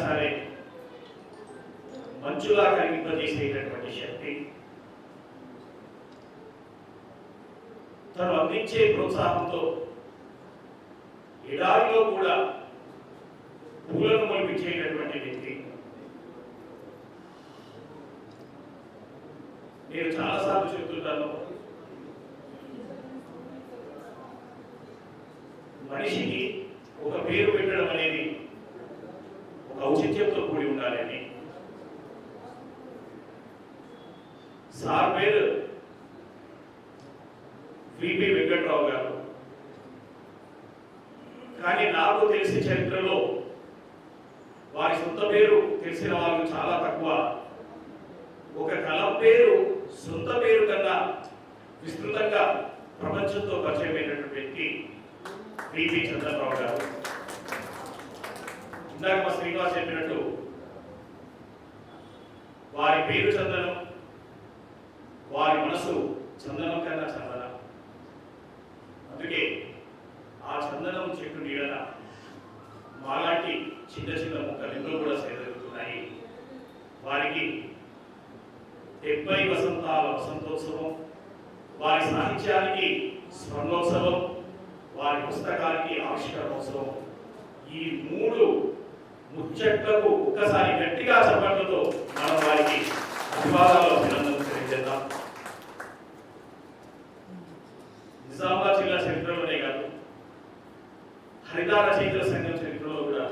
సరే. మంచులా కరిగింపజేసేటటువంటి శక్తి. తను అందించే ప్రోత్సాహంతో ఎడారిలో కూడా పూలను మొలిపించేటటువంటి వ్యక్తి. నేను చాలాసార్లు చెబుతుంటాను మనిషికి ఒక పేరు పెట్టడం అనేది ఔచిత్యంతో కూడి ఉండాలని. సార్ పేరు విపి వెంకట్రావు గారు. కానీ నాకు తెలిసిన చరిత్రలో వారి సొంత పేరు తెలిసిన వాళ్ళు చాలా తక్కువ. ఒక కలం పేరు సొంత పేరు కన్నా విస్తృతంగా ప్రపంచంతో పరిచయమైనటువంటి వ్యక్తి పిపి చంద్రబాబు గారు. ఇందాక మా శ్రీనివాస్ చెప్పినట్టు వారి పేరు చందనం వారి మనసు చందనం కన్నా చందన. అందుకే ఆ చందనం చెట్టు నీడన మాలాంటి చిన్న చిన్న మొక్కలు ఎన్నో కూడా సేదలుతున్నాయి వారికి డెబ్బై వసంతాల వసంతోత్సవం వారి సాహిత్యానికి స్వర్ణోత్సవం వారి పుస్తకానికి ఆవిష్కరణోత్సవం. ఈ మూడు ముచ్చట్లకు ఒక్కసారి గట్టిగా చెప్పడంతో మనం వారికి అభివాదాలు అభినందనలు తెలియజేద్దాం. నిజామాబాద్ జిల్లా చరిత్రలోనే కాదు హరిత రచయితల సంఘం చరిత్రలో కూడా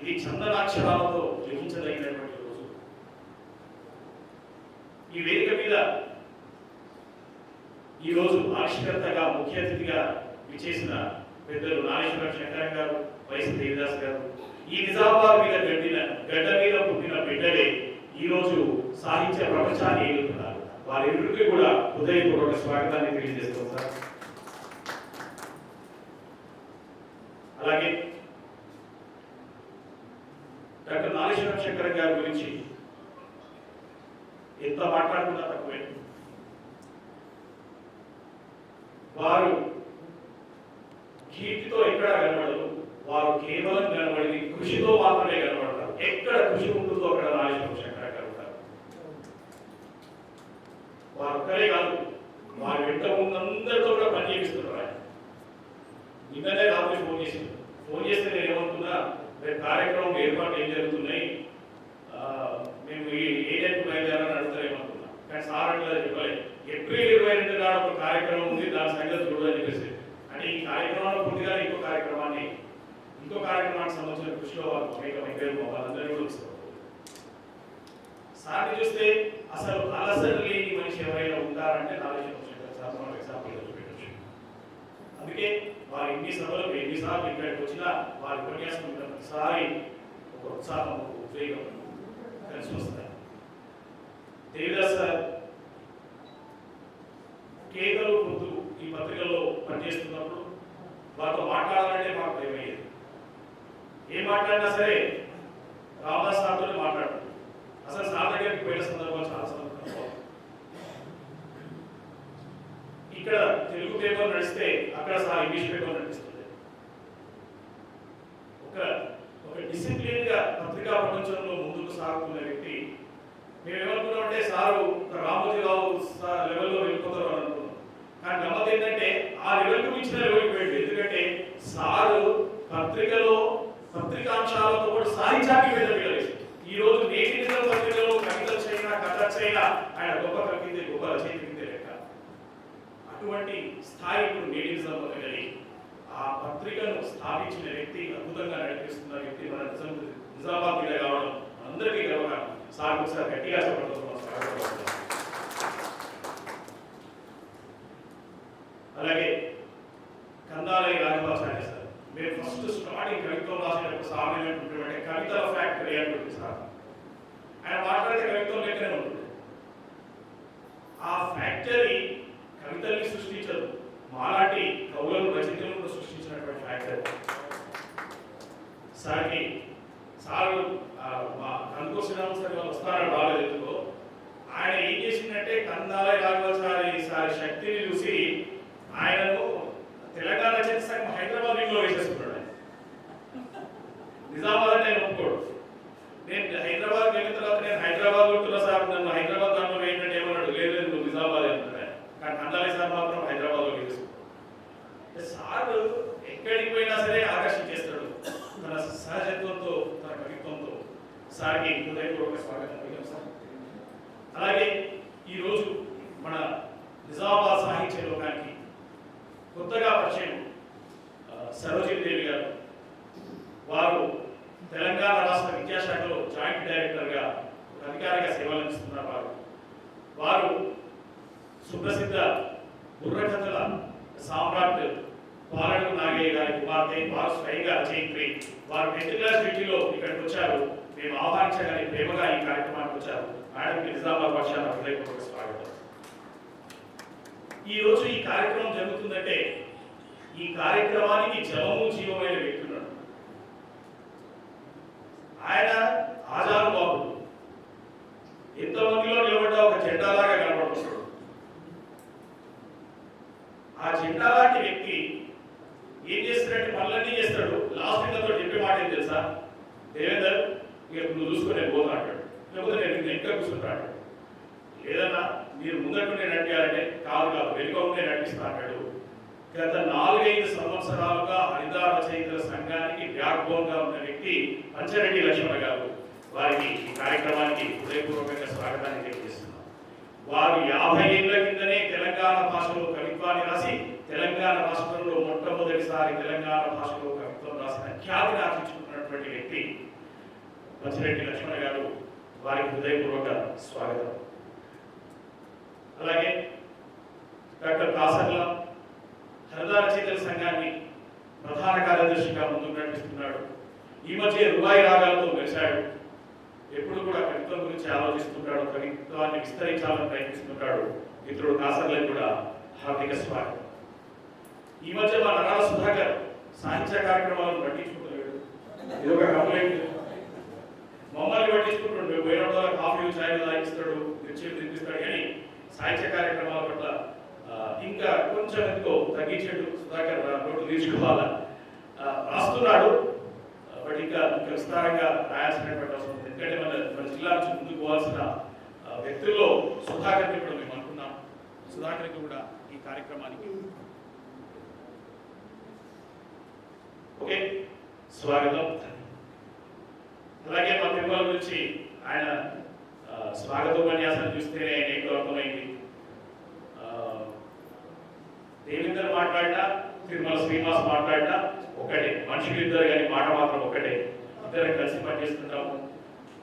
ఇది చందనాక్షరాలతో లిఖించదగినటువంటి రోజు. ఈ వేదిక మీద ఈ రోజు ఆవిష్కర్తగా ముఖ్య అతిథిగా విచ్చేసిన పెద్దలు నాగేశ్వర శంకరం గారు వైఎస్ దేవిదాస్ గారు. ఈ నిజామాబాద్ మీద గడ్డిన గడ్డ మీద పుట్టిన బిడ్డలే ఈ రోజు సాహిత్య ప్రపంచాన్ని ఏలుతున్నారు వారిరువురికి కూడా హృదయపూర్వక స్వాగతాన్ని తెలియజేస్తాం సార్. అలాగే డాక్టర్ నాగేశ్వరం శంకర్ గారి గురించి ఎంత మాట్లాడుకున్నా తక్కువే. వారు కీర్తితో ఎక్కడ కనబడదు వారు కేవలం కనబడింది కృషితో మాత్రమే కనబడతారు. ఎక్కడ కృషి ఉంటుందో అక్కడ నాగేశ్వరం శంకర వారు ఒక్కరే కాదు వారి వెంట ఉన్నందరితో కూడా పని చేపిస్తున్నారు ఆయన. నిన్ననే రాత్రి ఫోన్ చేసింది ఫోన్ చేస్తే నేను ఏమనుకున్నా రేపు కార్యక్రమం ఏర్పాటు ఏం జరుగుతున్నాయి? మేము ఏ టైపు బయలుదేరాలని అడుగుతారేమనుకున్నా కానీ సార్ అంటే చెప్పలేదు. ఏప్రిల్ ఇరవై రెండు నాడు ఒక కార్యక్రమం ఉంది దాని సంగతి చూడదని చెప్పేసి. అంటే ఈ కార్యక్రమంలో పూర్తిగా ఇంకో కార్యక్రమానికి సంబంధించిన కృషిలో వారు అనేకమైన పేరు వాళ్ళందరూ కూడా వస్తారు సార్ని చూస్తే అసలు అలసట లేని మనిషి ఎవరైనా ఉంటారంటే నాలుగు సార్ ఎగ్జాంపుల్ చూపెట్టచ్చు అందుకే వారు ఎన్ని సభలకు ఎన్నిసార్లు ఇక్కడికి వచ్చినా వారి ఉపన్యాసం ప్రతిసారి ఒక ఉత్సాహం ఒక ఉద్వేగం కలిసి వస్తాయి. దేవిదాస్ సార్ కేకలు పొద్దు ఈ పత్రికలో పనిచేస్తున్నప్పుడు వారితో మాట్లాడాలంటే మాకు భయమయ్యేది. ఏం మాట్లాడినా సరే రామదాస్ సార్తో మాట్లాడు అసలు సార్ దగ్గరికి పోయిన సందర్భం చాలా సందర్భం ఇక్కడ తెలుగు పేపర్ నడిస్తే అక్కడ సార్ ఇంగ్లీష్ పేపర్ నడుస్తుంది ఒక ఒక డిసిప్లిన్గా పత్రికా ప్రపంచంలో ముందుకు సాగుతున్న వ్యక్తి మేము అంటే సారు రామోజీరావు సార్ లెవెల్లో వెళ్ళిపోతారు అని అనుకున్నాం. కానీ గమ్మత్ ఏంటంటే ఆ లెవెల్కి మించిన లెవెల్కి వెళ్ళి ఎందుకంటే సారు పత్రికలో పత్రికాంశాలతో పాటు సాహిత్యానికి పెద్ద ఈ రోజు నేటి నిజం పత్రికలో కవితలు చైనా కథ చైనా ఆయన గొప్ప కవిత గొప్ప రచయిత లెక్క. అటువంటి స్థాయి ఇప్పుడు నేటి నిజం పత్రికని ఆ పత్రికను స్థాపించిన వ్యక్తి అద్భుతంగా నడిపిస్తున్న వ్యక్తి మన నిజం నిజామాబాద్ మీద కావడం అందరికీ గర్వకారణం. సార్ ఒకసారి గట్టిగా చెప్పడం. అలాగే కందాలయ గారి భాష మేము ఫస్ట్ స్టార్టింగ్ కవిత్వం రాసేటప్పుడు సార్ ఏమంటుంటే కవితల ఫ్యాక్టరీ అంటుంది సార్ ఆయన మాట్లాడితే కవిత్వం లెక్కనే ఉంటుంది. ఆ ఫ్యాక్టరీ కవితల్ని సృష్టించదు. మాలాంటి సహజత్వంతో తన కవిత్వంతో సార్కి హృదయపూర్వక స్వాగతం పలికాం సార్. అలాగే ఈరోజు మన నిజామాబాద్ సాహిత్య లోకానికి కొత్తగా పరిచయం ఆ, దేవి గారు. వారు తెలంగాణ రాష్ట్ర విద్యాశాఖలో జాయింట్ డైరెక్టర్గా అధికారిగా అధికారిక సేవలు అందిస్తున్నారు వారు. వారు సుప్రసిద్ధ బుర్రకథల సామ్రాట్ పాలడు నాగయ్య గారి కుమార్తె వారు స్వయంగా రచయిత్రి వారు టెన్త్ క్లాస్ డిగ్రీలో ఇక్కడికి వచ్చారు. మేము ఆహ్వానించగానే ప్రేమగా ఈ కార్యక్రమానికి వచ్చారు. మేడం నిజామాబాద్ వర్ష హృదయపూర్వక స్వాగతం. ఈ రోజు ఈ కార్యక్రమం జరుగుతుందంటే ఈ కార్యక్రమానికి జలము జీవమైన వ్యక్తి ఉన్నాడు ఆయన ఆజాను బాబు. ఎంతమందిలో నిలబడ్డా ఒక జెండాలాగా కనబడుతున్నాడు? ఆ జెండా లాంటి వ్యక్తి ఏం చేస్తాడంటే పనులన్నీ చేస్తాడు? లాస్ట్ ఇంకా చెప్పే మాట ఏం తెలుసా? దేవేందర్ ఇక నువ్వు చూసుకుని నేను పోతా అంటాడు. లేకపోతే నేను ఎక్కడ కూర్చుంటాడు లేదన్నా మీరు ముందటుండే నడిపారంటే కాదు కాదు వెనుక నేను నడిపిస్తా అంటాడు. గత నాలుగైదు సంవత్సరాలుగా హరిత రచయితల సంఘానికి బ్యాక్ బోన్గా ఉన్న వ్యక్తి పంచరెడ్డి లక్ష్మణ గారు. వారికి ఈ కార్యక్రమానికి హృదయపూర్వకంగా స్వాగతాన్ని వారు యాభై ఏళ్ళ కిందనే తెలంగాణ భాషలో కవిత్వాన్ని రాసి తెలంగాణ రాష్ట్రంలో మొట్టమొదటిసారి తెలంగాణ భాషలో కవిత్వం రాసిన ఖ్యాతిని ఆర్జించుకున్నటువంటి వ్యక్తి పంచరెడ్డి లక్ష్మణ గారు వారికి హృదయపూర్వక స్వాగతం. అలాగే డాక్టర్ కాసర్ల హరిత రచయితల సంఘాన్ని ప్రధాన కార్యదర్శిగా ముందుకు నడిపిస్తున్నాడు. ఈ మధ్య రువాయి రాగాలతో మెరిశాడు. ఎప్పుడు కూడా కవిత్వం గురించి ఆలోచిస్తుంటాడు కవిత్వాన్ని విస్తరించాలని ప్రయత్నిస్తుంటాడు మిత్రుడు కాసర్లకు కూడా హార్దిక స్వాగతం. ఈ మధ్య మా నరాల సుధాకర్ సాహిత్య కార్యక్రమాలను పట్టించుకుంటలేడు ఇది ఒక కంప్లైంట్. మమ్మల్ని పట్టించుకుంటుండే. వేరే వాళ్ళ కాఫీ ఛాయ్ తాగిస్తాడు మిర్చీలు తినిపిస్తాడు కానీ సాహిత్య కార్యక్రమాల పట్ల ఇంకా కొంచెం ఎందుకో తగ్గించేట్టు సుధాకర్ నోటు తీసుకోవాలా రాస్తున్నాడు బట్ ఇంకా ఇంకా విస్తారంగా రాయాల్సినటువంటి అవసరం ఎందుకంటే మన మన జిల్లా నుంచి ముందుకు పోవాల్సిన వ్యక్తుల్లో సుధాకర్ని కూడా మేము అనుకున్నాం. సుధాకర్కి కూడా ఈ కార్యక్రమానికి ఓకే. స్వాగతం. అలాగే మా తిరుమల గురించి ఆయన స్వాగత ఉపన్యాసం చూస్తేనే నేను అర్థమైంది. దేవేందర్ మాట్లాడినా తిరుమల శ్రీనివాస్ మాట్లాడినా ఒకటే. మనుషులు ఇద్దరు కానీ మాట మాత్రం ఒకటే. ఇద్దరు కలిసి పనిచేస్తుంటాము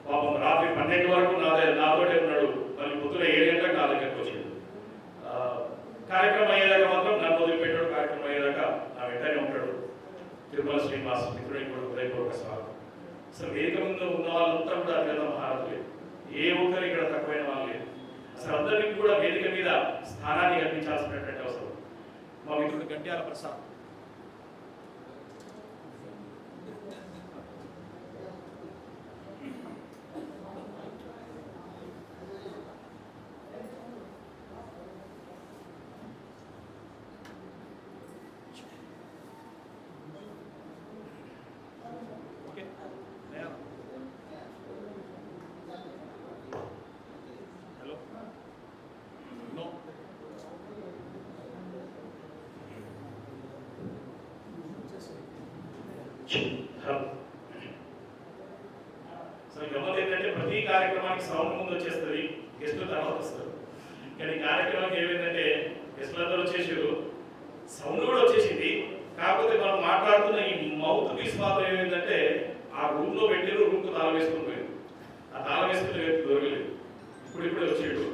పాపం రాత్రి పన్నెండు వరకు నా నాతోటే ఉన్నాడు. మరి పొద్దున ఏడు గంటలకు నా దగ్గరకు వచ్చాడు. కార్యక్రమం అయ్యేదాకా మాత్రం నన్ను వదిలిపెట్టాడు. కార్యక్రమం అయ్యేదాకా నా వెంటనే ఉంటాడు. తిరుమల శ్రీనివాస్ మిత్రుడికి కూడా హృదయపూర్వక స్వాగతం. అసలు వేదిక ముందు ఉన్న వాళ్ళంతా కూడా అత్యంత మహారథులే. ఏ ఒక్కరు ఇక్కడ తక్కువైన వాళ్ళు లేదు అసలు అందరికీ కూడా వేదిక మీద స్థానాన్ని కల్పించాల్సినటువంటి అవసరం. మా మిత్రుడు గంట్యాల ప్రసాద్ ఓకే నేనా? హలో నో హలో సో గమ్మత్ ఏంటంటే ప్రతి కార్యక్రమానికి సౌండ్ ముందు వచ్చేస్తుంది గెస్టులు తర్వాత వస్తారు. కానీ కార్యక్రమం కార్యక్రమానికి ఏమైందంటే గెస్టులు అందరూ వచ్చేసారు. సౌండ్ కూడా వచ్చేసింది. కాకపోతే మనం మాట్లాడుతున్న ఈ మౌత్ పీస్ మాత్రం ఏమైందంటే ఆ రూమ్లో పెట్టారు రూమ్కు తాళం వేసుకుని పోయారు. ఆ తాళం వేసుకునే వ్యక్తి దొరకలేదు. ఇప్పుడు ఇప్పుడే వచ్చాడు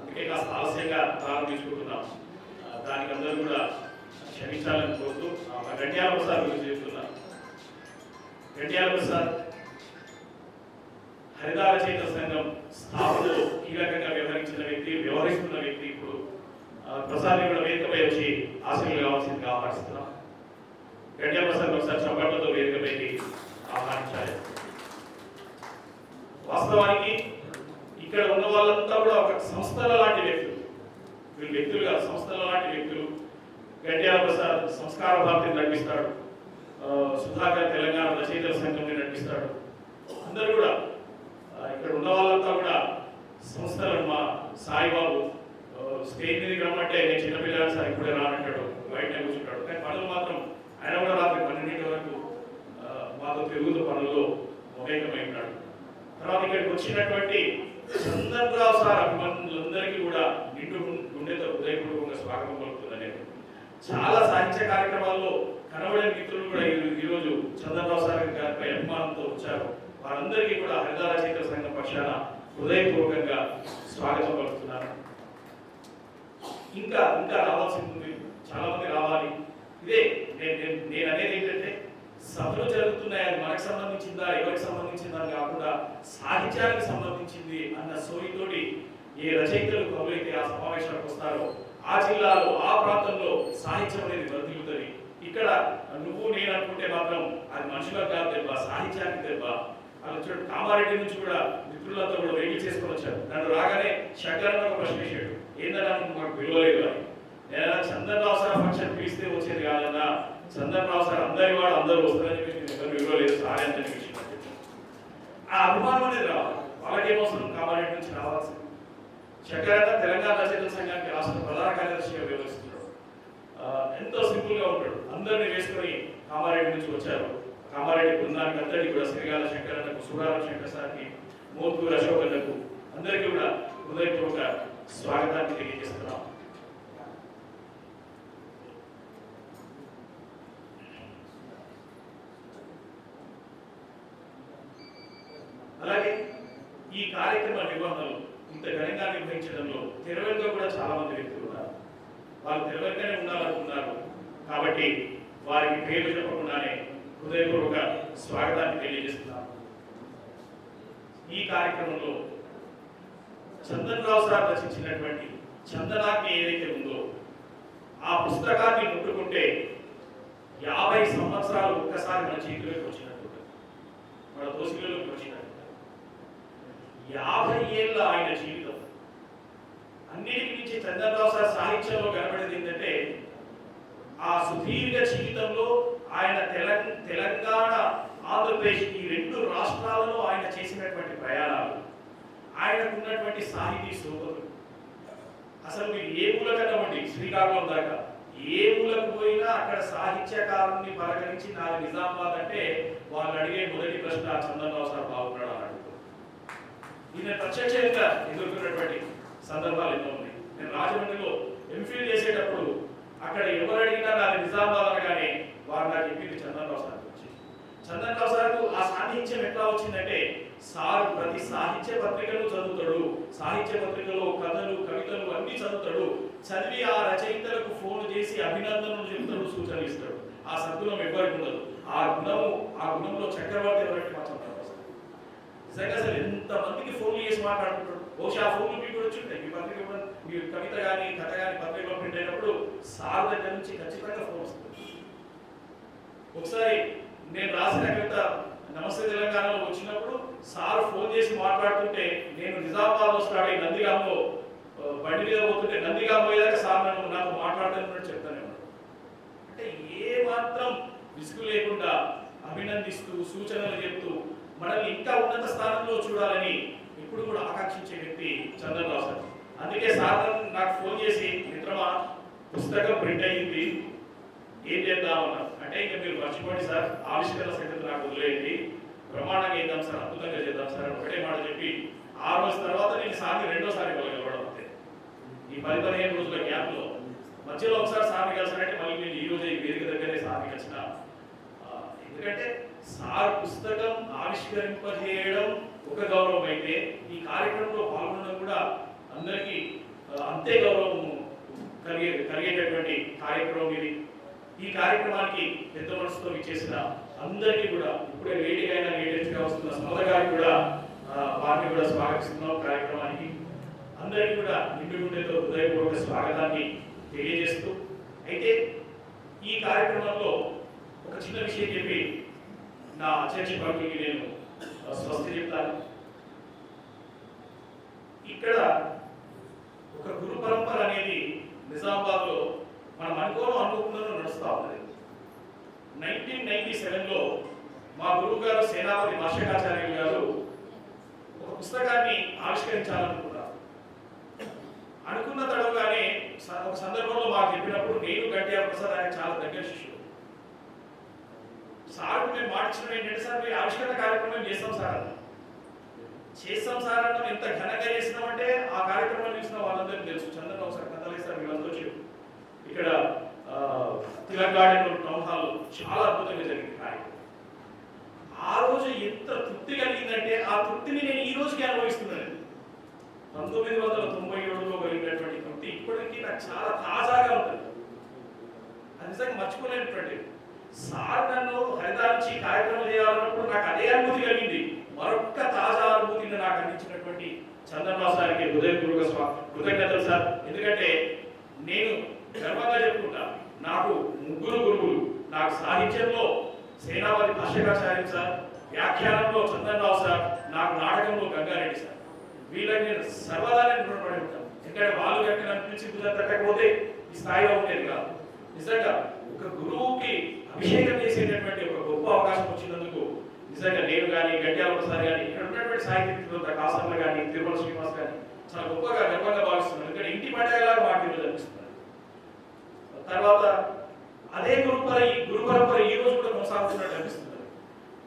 అందుకే కాస్త ఆలస్యంగా తాళం తీసుకుంటున్నాం. దానికి అందరూ కూడా క్షమించాలని కోరుతూ ఆ, గంట్యాల ప్రసాద్ గురించి చెప్తున్నా. గంట్యాల ప్రసాద్ హరిదార చేత సంఘం స్థాపనలో కీలకంగా వ్యవహరించిన వ్యక్తి వ్యవహరిస్తున్న వ్యక్తి ఇప్పుడు ప్రసాద్ కూడా వేదికపై వచ్చి ఆశలు కావాల్సిందిగా ఆహ్వానిస్తున్నాం. గంట్యాల ప్రసాద్ ఒకసారి చప్పట్లతో వేదికపైకి ఆహ్వానించాలి. వాస్తవానికి ఇక్కడ ఉన్న వాళ్ళంతా కూడా ఒక సంస్థల లాంటి వ్యక్తులు. వీళ్ళు వ్యక్తులు కాదు సంస్థల లాంటి వ్యక్తులు. గడ్యాల ప్రసాద్ సంస్కార భారతిని నడిపిస్తాడు. సుధాకర్ తెలంగాణ రచయితల సంఘంని నడిపిస్తాడు. అందరూ కూడా ఇక్కడ ఉన్న వాళ్ళంతా కూడా సంస్థలు మా సాయిబాబు స్టేజ్ మీద రమ్మంటే నేను చిన్నపిల్లలు సార్ ఇప్పుడే రానంటాడు బయట కూర్చుంటాడు. కానీ పనులు మాత్రం ఆయన కూడా రాత్రి పన్నెండింటి వరకు మాతో తిరుగుతూ పనుల్లో మమేకమై ఉన్నాడు తర్వాత ఇక్కడికి వచ్చినటువంటి చంద్రరావు సార్ అభిమానులందరికీ కూడా నిండు గుండెతో హృదయపూర్వకంగా స్వాగతం పలుకుతున్నాను చాలా సాహిత్య కార్యక్రమాల్లో కనబడే మిత్రులు కూడా ఈరోజు చంద్రబాబు సార్ గారిపై అభిమానంతో వచ్చారు. వారందరికీ కూడా హరిదార చైత్ర సంఘం పక్షాన హృదయపూర్వకంగా స్వాగతం పలుకుతున్నాను ఇంకా ఇంకా రావాల్సింది ఉంది. చాలా మంది రావాలి. ఇదే నేను నేను- అనేది ఏంటంటే సభలు జరుగుతున్నాయి మనకు సంబంధించిందా ఎవరికి సంబంధించిందా అని కాకుండా సాహిత్యానికి సంబంధించింది అన్న సోయితోటి ఏ రచయితలు కవులైతే ఆ సమావేశాలకు వస్తారో ఆ జిల్లాలో ఆ ప్రాంతంలో సాహిత్యం అనేది వర్ధిల్లుతుంది ఇక్కడ నువ్వు నేను అనుకుంటే మాత్రం అది మనుషులకు కాదు దెబ్బ సాహిత్యానికి దెబ్బ అలా కామారెడ్డి నుంచి కూడా మిత్రులంతా కూడా వెయిట్ చేసుకొని వచ్చారు. నన్ను రాగానే శంకరన్న ఒక ప్రశ్న వేసాడు ఏందన్నా మాకు విలువలేదు అని? నేను చందనరావు సార్ ఫంక్షన్ పిలిస్తే వచ్చేది కాదన్నా. చందనరావు సార్ అందరి వాడు అందరూ వస్తారని చెప్పేసి నేను ఎవరు పిలవలేదు. సార్ అని ఆ అభిమానం అనేది రావాలి. వాళ్ళకేమవసరం? కామారెడ్డి నుంచి రావాల్సింది. శంకరన్న తెలంగాణ రచయితల సంఘానికి రాష్ట్ర ప్రధాన కార్యదర్శిగా వ్యవహరిస్తున్నాడు. ఎంతో సింపుల్గా ఉంటాడు. అందరినీ వేసుకొని కామారెడ్డి నుంచి వచ్చారు. కామారెడ్డి బృందానికి అందరికీ కూడా శ్రీగాల శంకరన్నకు సురాల శంకర్ సార్కి మోతూరు అశోకన్నకు అందరికీ కూడా హృదయపూర్వక స్వాగతాన్ని తెలియజేస్తున్నాం. అలాగే ఈ కార్యక్రమ నిర్వహణలో ఇంత ఘనంగా నిర్వహించడంలో తెరవెనుక కూడా చాలా మంది వ్యక్తులు ఉన్నారు. వాళ్ళు తెరవెనుకనే ఉండాలనుకున్నారు. కాబట్టి వారికి పేరు హృదయపూర్వక స్వాగతాన్ని తెలియజేస్తున్నాను. ఈ కార్యక్రమంలో చందన్ రావు సార్ రచించినటువంటి చందనాగ్ని ఏదైతే ఉందో ఆ పుస్తకాన్ని ముట్టుకుంటే యాభై సంవత్సరాలు ఒక్కసారి మన చేతిలోకి వచ్చినట్టు మన దోషులలోకి వచ్చినట్టు యాభై ఏళ్ళ ఆయన జీవితం అన్నిటికి మించి చంద్రరావు సార్ సాహిత్యంలో కనబడేది ఏంటంటే ఆ సుదీర్ఘ జీవితంలో ఆయన తెలంగాణ ఆంధ్రప్రదేశ్ ఈ రెండు రాష్ట్రాలలో ఆయన చేసినటువంటి ప్రయాణాలు. ఆయనకు ఉన్నటువంటి సాహితీ శోభలు. అసలు మీరు ఏ మూలకనవ్వండి శ్రీకాకుళం దాకా. ఏ మూలకు పోయినా అక్కడ సాహిత్యకారుని పలకరించి నాకు నిజామాబాద్ అంటే వాళ్ళు అడిగే మొదటి ప్రశ్న చంద్రబాబు సార్ బాగున్నాడు అని అడుగుతారు. ఈయన ప్రత్యక్షంగా ఎదుర్కొన్నటువంటి సందర్భాలు ఎన్నో ఉన్నాయి. నేను రాజమండ్రిలో ఎంఫిల్ చేసేటప్పుడు అక్కడ ఎవరు అడిగినా నాది నిజామాబాద్ అనగానే వారు నాకు చెప్పింది చంద్రరావు సార్ గురించి చంద్రరావు సార్కు ఆ సాహిత్యం ఎట్లా వచ్చిందంటే సార్ ప్రతి సాహిత్య పత్రికను చదువుతాడు. సాహిత్య పత్రికలో కథలు కవితలు అన్ని చదువుతాడు. చదివి ఆ రచయితలకు ఫోన్ చేసి అభినందనలు చెప్తాడు సూచనలు ఇస్తాడు. ఆ సద్గుణం ఎవరికి ఉండదు. ఆ గుణము ఆ గుణంలో చక్రవర్తి ఎవరంటే మా చంద్రరావు సార్. నిజంగా అసలు ఎంతమందికి ఫోన్లు చేసి మాట్లాడుతుంటాడు? బహుశా ఆ ఫోన్లు మీకు కూడా వచ్చింటాయి మీ పత్రిక మీ కవిత కానీ కథ కానీ పత్రికలో ప్రింట్ అయినప్పుడు సార్ దగ్గర నుంచి ఖచ్చితంగా ఫోన్ వస్తుంది. ఒకసారి నేను రాసిన కవిత నమస్తే తెలంగాణలో వచ్చినప్పుడు సార్ ఫోన్ చేసి మాట్లాడుతుంటే నేను నిజామాబాద్ స్టార్ట్ అయ్యి నందిగాంలో బండి మీద పోతుంటే నందిగాం పోయేదాకా సార్ నన్ను నాకు మాట్లాడుతున్నట్టు చెప్తానే. అంటే ఏ మాత్రం విసుగు లేకుండా అభినందిస్తూ సూచనలు చెప్తూ మనల్ని ఇంకా ఉన్నత స్థానంలో చూడాలని ఇప్పుడు కూడా ఆకాంక్షించే వ్యక్తి చంద్రబాబు సార్. అందుకే సార్ నాకు ఫోన్ చేసి మిత్రమా పుస్తకం ప్రింట్ అయ్యింది ఏం చేద్దామన్నారు అంటే ఇంకా మీరు మర్చిపోండి సార్ ఆవిష్కరణ సంగతి నాకు వదిలేయండి. ప్రమాణంగా చేద్దాం సార్ అద్భుతంగా చేద్దాం సార్ అని ఒకటే మాట చెప్పి ఆ రోజు తర్వాత నేను సార్ని రెండోసారి కలగలవడం అంతే. ఈ పది పదిహేను రోజుల గ్యాప్లో మధ్యలో ఒకసారి సార్ని కలిసానంటే మళ్ళీ నేను ఈ రోజు ఈ వేదిక దగ్గరే సార్ని కలిసిన. ఎందుకంటే సార్ పుస్తకం ఆవిష్కరింపజేయడం ఒక గౌరవం అయితే ఈ కార్యక్రమంలో పాల్గొనడం కూడా అందరికీ అంతే గౌరవం కలిగే కలిగేటటువంటి కార్యక్రమం ఇది. ఈ కార్యక్రమానికి పెద్ద మనసుతో ఇచ్చేసిన అందరికీ కూడా ఇప్పుడే వేడికైనా అయినా వస్తున్న సమత గారికి కూడా వారిని కూడా స్వాగతిస్తున్నాం కార్యక్రమానికి. అందరికీ కూడా నిండు గుండెతో హృదయపూర్వక స్వాగతాన్ని తెలియజేస్తూ అయితే ఈ కార్యక్రమంలో ఒక చిన్న విషయం చెప్పి నా అధ్యక్ష పార్టీకి నేను స్వస్తి చెప్తాను. ఇక్కడ ఒక గురు పరంపర అనేది నిజామాబాద్లో మనం అనుకోవడం అనుకోకుండా నడుస్తూ ఉన్నది. నైన్టీన్ నైన్టీ సెవెన్లో మా గురువు గారు సేనాపతి భాషకాచార్యులు గారు ఒక పుస్తకాన్ని ఆవిష్కరించాలనుకున్నారు. అనుకున్న తడవగానే ఒక సందర్భంలో మాకు చెప్పినప్పుడు నేను గట్టిగా ప్రసాద్ ఆయన చాలా దగ్గర శిష్యుడు. సార్ మేము మార్చిన ఏంటంటే సార్ మీరు ఆవిష్కరణ కార్యక్రమం చేస్తాం సార్ చేస్తాం సార్ అంటే ఎంత ఘనంగా చేసినామంటే ఆ కార్యక్రమం చూసిన వాళ్ళందరికీ తెలుసు. చంద్రబాబు సార్ కథలేస్తారు వీళ్ళందరూ చెప్పు ఇక్కడ ఆ, తిలక్ గార్డెన్ టౌన్ హాల్ చాలా అద్భుతంగా జరిగింది కార్యక్రమం ఆ రోజు ఎంత తృప్తి కలిగిందంటే ఆ తృప్తిని నేను ఈ రోజుకి అనుభవిస్తున్నాను. పంతొమ్మిది వందల తొంభై ఏడులో కలిగినటువంటి తృప్తి ఇప్పటికీ నాకు చాలా తాజాగా ఉంటుంది. అది నిజంగా మర్చిపోలేనటువంటి. సార్ నన్ను హరిదారించి కార్యక్రమం చేయాలన్నప్పుడు నాకు అదే అనుభూతి కలిగింది. మరొక్క తాజా అనుభూతిని నాకు అందించినటువంటి చంద్రబాబు సార్కి హృదయపూర్వక స్వా- కృతజ్ఞతలు సార్. ఎందుకంటే నేను గర్వంగా చెప్పుకుంటా నాకు ముగ్గురు గురువులు నాకు సాహిత్యంలో సేనాపతి భాష్యకాచార్యం సార్ వ్యాఖ్యానంలో చందన్రావు సార్ నాకు నాటకంలో గంగారెడ్డి సార్. వీళ్ళని నేను సర్వదా నేను రుణపడి ఉంటాను. ఎందుకంటే వాళ్ళు కనుక అనిపించి పిలిచి తట్టకపోతే ఈ స్థాయిలో ఉండేది కాదు. నిజంగా ఒక గురువుకి అభిషేకం చేసేటటువంటి ఒక గొప్ప అవకాశం వచ్చినందుకు నిజంగా నేను కానీ గట్యాల ప్రసాద్ కానీ ఇక్కడ ఉన్నటువంటి సాహిత్య కాసర్లు కానీ తిరుమల శ్రీనివాస్ కానీ చాలా గొప్పగా గర్వంగా భావిస్తున్నాను ఎందుకంటే ఇంటి పండగలాగా మాకు ఈరోజు తర్వాత అదే గురువు ఈ కూడా అనిపిస్తుంది.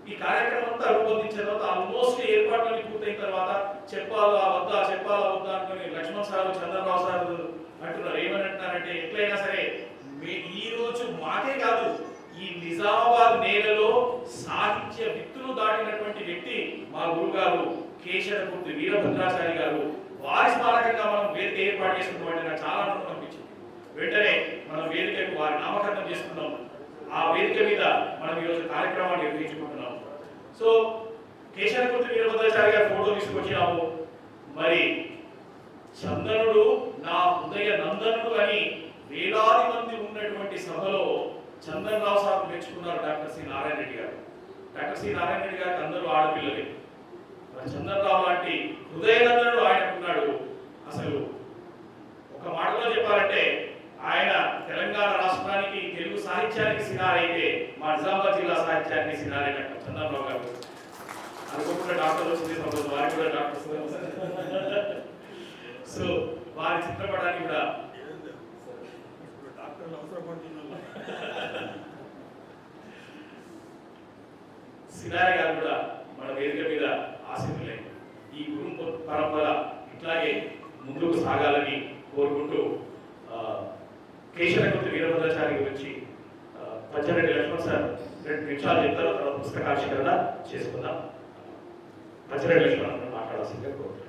ఈ కార్యక్రమం అంతా రూపొందించిన తర్వాత ఆల్మోస్ట్ ఏర్పాట్లన్నీ పూర్తయిన తర్వాత చెప్పాలా వద్దా చెప్పాలా వద్దా అనుకుని లక్ష్మణ్ సార్ చంద్రబాబు సార్ అంటున్నారు. ఏమని అంటున్నారంటే ఎట్లయినా సరే మీ ఈ రోజు మాకే కాదు ఈ నిజామాబాద్ నేలలో సాహిత్య విత్తులు దాటినటువంటి వ్యక్తి మా గురుగారు కేశవమూర్తి వీరభద్రాచారి గారు. వారి స్మారకంగా మనం వేదిక ఏర్పాటు చేసినటువంటి నాకు చాలా ఆనందం అనిపించింది. వెంటనే మనం వేదికకు వారి నామకరణం చేసుకున్నాం ఆ వేదిక మీద మనం ఈరోజు కార్యక్రమాన్ని నిర్వహించుకుంటున్నాము. సో కేశవమూర్తి వీరభద్రాచారి గారి ఫోటో తీసుకొచ్చినాము. మరి చందనుడు నా హృదయ నందనుడు అని వేలాది మంది ఉన్నటువంటి సభలో చందన్ రావు సార్ మెచ్చుకున్నారు డాక్టర్ సి నారాయణ రెడ్డి గారు. డాక్టర్ సి నారాయణ రెడ్డి గారికి అందరూ ఆడపిల్లలే. మరి చందన్ రావు లాంటి హృదయ నందనుడు ఆయనకున్నాడు. అసలు ఒక మాటలో చెప్పాలంటే ఆయన తెలంగాణ రాష్ట్రానికి తెలుగు సాహిత్యానికి సినారైతే మా నిజామాబాద్ జిల్లా సాహిత్యానికి సినారైనట్టు చంద్రబాబు గారు. అనుకోకుండా డాక్టర్ వచ్చింది సంతోషం వారికి కూడా డాక్టర్ సో వారి చిత్రపటానికి కూడా డాక్టర్లు సినారి గారు కూడా మన వేదిక మీద ఆశలే ఈ గురు పరంపర ఇట్లాగే ముందుకు సాగాలని కోరుకుంటూ ఆ, కేశవకృతి వీరభద్రాచారి గురించి పంచారెడ్డి లక్ష్మణ్ సార్ రెండు నిమిషాలు చెప్తారు తర్వాత పుస్తకావిష్కరణ చేసుకుందాం. పంచారెడ్డి లక్ష్మణ్ మాట్లాడాల్సిందిగా కోరుతున్నాను.